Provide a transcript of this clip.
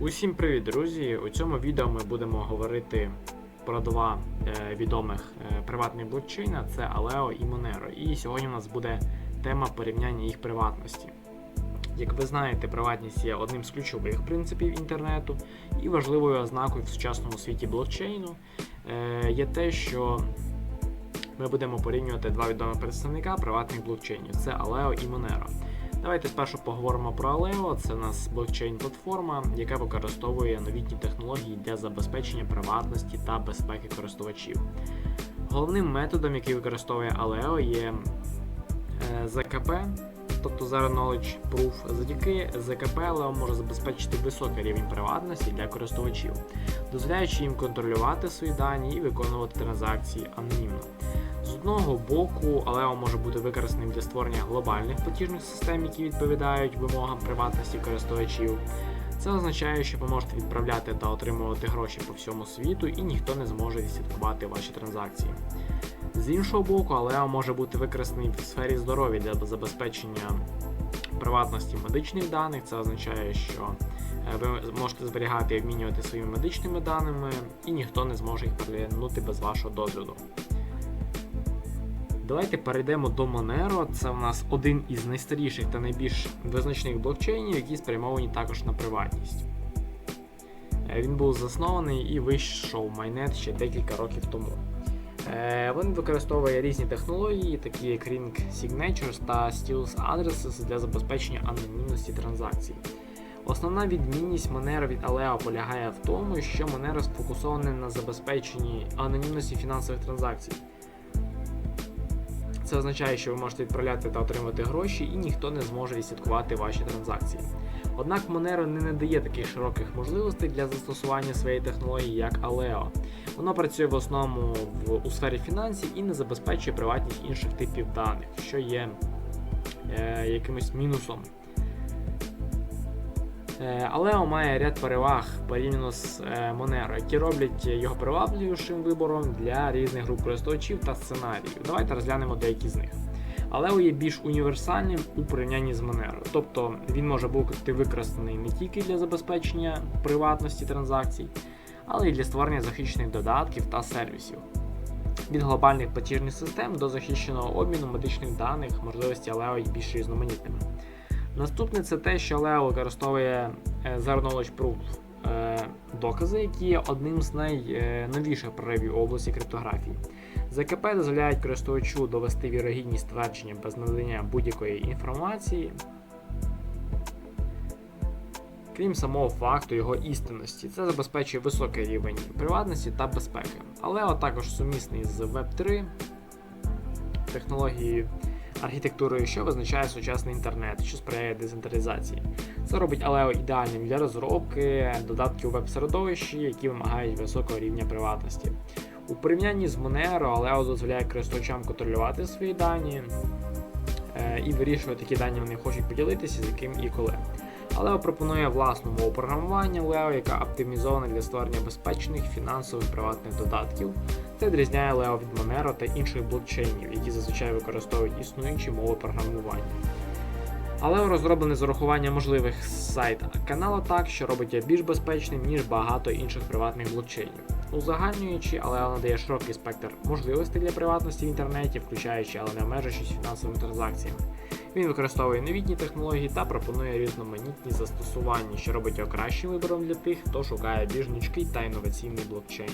Усім привіт, друзі! У цьому відео ми будемо говорити про два е, відомих е, приватних блокчейна: це Aleo і Monero. І сьогодні у нас буде тема порівняння їх приватності. Як ви знаєте, приватність є одним з ключових принципів інтернету і важливою ознакою в сучасному світі блокчейну е, є те, що ми будемо порівнювати два відомих представника приватних блокчейнів: це Aleo і Monero. Давайте спершу поговоримо про Aleo. Це у нас блокчейн-платформа, яка використовує новітні технології для забезпечення приватності та безпеки користувачів. Головним методом, який використовує Aleo, є е, ЗКП, тобто Zero Knowledge Proof. Завдяки ЗКП Aleo може забезпечити високий рівень приватності для користувачів, дозволяючи їм контролювати свої дані і виконувати транзакції анонімно. З одного боку, Aleo може бути використаним для створення глобальних платіжних систем, які відповідають вимогам приватності користувачів. Це означає, що ви можете відправляти та отримувати гроші по всьому світу, і ніхто не зможе відслідкувати ваші транзакції. З іншого боку, Aleo може бути використаний в сфері здоров'я для забезпечення приватності медичних даних. Це означає, що е, ви можете зберігати і обмінювати своїми медичними даними, і ніхто не зможе їх переглянути без вашого дозволу. Давайте перейдемо до Monero. Це у нас один із найстаріших та найбільш визначних блокчейнів, які спрямовані також на приватність. Е, Він був заснований і вийшов майнет ще декілька років тому. Е, Він використовує різні технології, такі як Ring Signatures та Stealth Addresses для забезпечення анонімності транзакцій. Основна відмінність Monero від Aleo полягає в тому, що Monero сфокусоване на забезпеченні анонімності фінансових транзакцій. Це означає, що ви можете відправляти та отримати гроші, і ніхто не зможе відслідкувати ваші транзакції. Однак Monero не надає таких широких можливостей для застосування своєї технології, як Aleo. Воно працює в основному в, у сфері фінансів і не забезпечує приватність інших типів даних, що є е, якимось мінусом. Е, Aleo має ряд переваг порівняно з е, Monero, які роблять його привабливішим вибором для різних груп користувачів та сценаріїв. Давайте розглянемо деякі з них. Aleo є більш універсальним у порівнянні з Monero, тобто він може бути використаний не тільки для забезпечення приватності транзакцій, але й для створення захищених додатків та сервісів. Від глобальних платіжних систем до захищеного обміну медичних даних можливості Aleo є більш різноманітними. Наступне це те, що Leo використовує е, Zero Knowledge Proof е, докази, які є одним з найновіших проривів в області криптографії. ЗКП дозволяють користувачу довести вірогідність твердження без надання будь-якої інформації, крім самого факту його істинності. Це забезпечує високий рівень приватності та безпеки. Але також сумісний з Web3 технологією архітектурою, що визначає сучасний інтернет, що сприяє децентралізації. Це робить Aleo ідеальним для розробки додатків веб-середовищі, які вимагають високого рівня приватності. У порівнянні з Monero, Aleo дозволяє користувачам контролювати свої дані е, і вирішувати, які дані вони хочуть поділитися, з яким і коли. Aleo пропонує власну мову програмування Leo, яка оптимізована для створення безпечних фінансових приватних додатків. Це відрізняє Leo від Monero та інших блокчейнів, які зазвичай використовують існуючі мови програмування. Aleo розроблений з урахуванням можливих сайт каналу так, що робить його більш безпечним, ніж багато інших приватних блокчейнів. Узагальнюючи, Aleo надає широкий спектр можливостей для приватності в інтернеті, включаючи, але не обмежуючись фінансовими транзакціями. Він використовує новітні технології та пропонує різноманітні застосування, що робить його кращим вибором для тих, хто шукає більш гнучкий та інноваційний блокчейн.